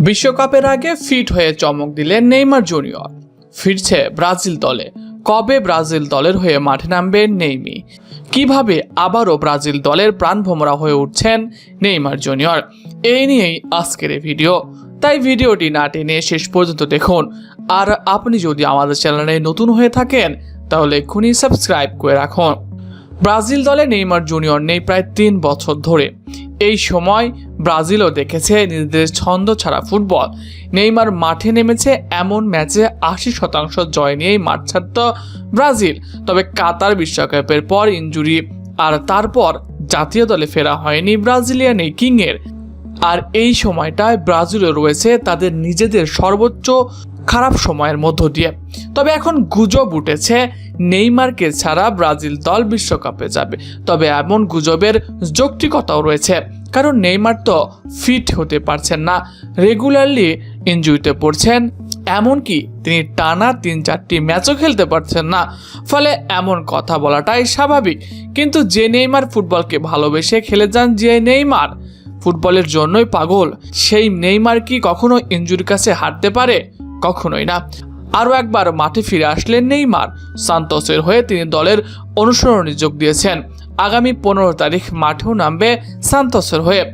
বিশ্বকাপের আগে ফিট হয়ে চমক দিলেন নেইমার জুনিয়র। ফিরছে ব্রাজিল দলে। কবে ব্রাজিল দলের হয়ে মাঠে নামবে নেইমি? কীভাবে আবারও ব্রাজিল দলের প্রাণভোমরা হয়ে উঠছেন নেইমার জুনিয়র? এই নিয়েই আজকের এই ভিডিও। তাই ভিডিওটি না টেনে শেষ পর্যন্ত দেখুন। আর আপনি যদি আমাদের চ্যানেলে নতুন হয়ে থাকেন, তাহলে এক্ষুনি সাবস্ক্রাইব করে রাখুন। ব্রাজিল দলে নেইমার জুনিয়র নেই প্রায় তিন বছর ধরে। এই সময় ব্রাজিলও দেখেছে নিজেদের ছন্দ ছাড়া ফুটবল। নেইমার মাঠে নেমেছে এমন ম্যাচে আশি শতাংশ জয় নিয়েই মাঠ ছাড়ত ব্রাজিল। তবে কাতার বিশ্বকাপের পর ইঞ্জুরি, আর তারপর জাতীয় দলে ফেরা হয়নি ব্রাজিলিয়ান এই কিংয়ের। আর এই সময়টায় ব্রাজিলও রয়েছে তাদের নিজেদের সর্বোচ্চ খারাপ সময়ের মধ্য দিয়ে। তবে এখন গুজব উঠেছে নেইমারকে ছাড়া ব্রাজিল দল বিশ্বকাপে যাবে। তবে এমন গুজবের যৌক্তিকতাও রয়েছে। কারণ নেইমার তো ফিট হতে পারছেন না। রেগুলারলি ইনজুরিতে পড়ছেন, এমনকি তিনি টানা তিন, চারটি ম্যাচও খেলতে পারছেন না। ফলে এমন কথা বলাটাই স্বাভাবিক। কিন্তু যে নেইমার ফুটবলকে ভালোবেসে খেলে যান, যে নেইমার ফুটবলের জন্যই পাগল, সেই নেইমার কি কখনো ইঞ্জুরির কাছে হারতে পারে? কখনোই না। আরও একবার মাঠে ফিরে আসলেন নেইমার। সান্তোসের হয়ে তিনি দলের অনুসরণে যোগ দিয়েছেন। আগামী পনেরো তারিখ মাঠেও নামবে সান্তোসের হয়ে।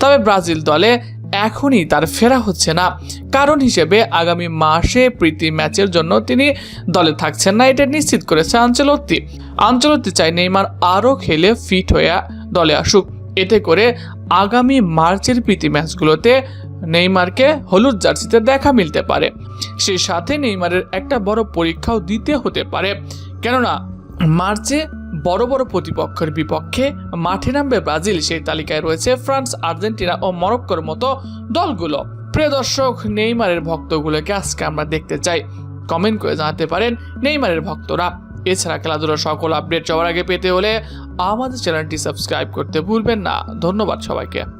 তবে ব্রাজিল দলে এখনই তার ফেরা হচ্ছে না। কারণ হিসেবে আগামী মাসে প্রীতি ম্যাচের জন্য তিনি দলে থাকছেন না, এটা নিশ্চিত করেছে আঞ্চলত্তি। আঞ্চলত্তি চাই নেইমার আরও খেলে ফিট হয়ে দলে আসুক। এতে করে আগামী মার্চের প্রীতি ম্যাচগুলোতে নেইমারকে হলুদ জার্সিতে দেখা মিলতে পারে। সেই সাথে নেইমারের একটা বড় পরীক্ষাও দিতে হতে পারে। কেননা, মার্চে বড় বড় প্রতিপক্ষের বিপক্ষে মাঠে নামবে ব্রাজিল। সেই তালিকায় রয়েছে ফ্রান্স, আর্জেন্টিনা ও মরক্কোর মতো দলগুলো। প্রিয় দর্শক, নেইমারের ভক্তগুলোকে আজকে আমরা দেখতে চাই। কমেন্ট করে জানাতে পারেন নেইমারের ভক্তরা। এছাড়া খেলাধুলার সকল আপডেট সবার আগে পেতে হলে আমাদের চ্যানেলটি সাবস্ক্রাইব করতে ভুলবেন না। ধন্যবাদ সবাইকে।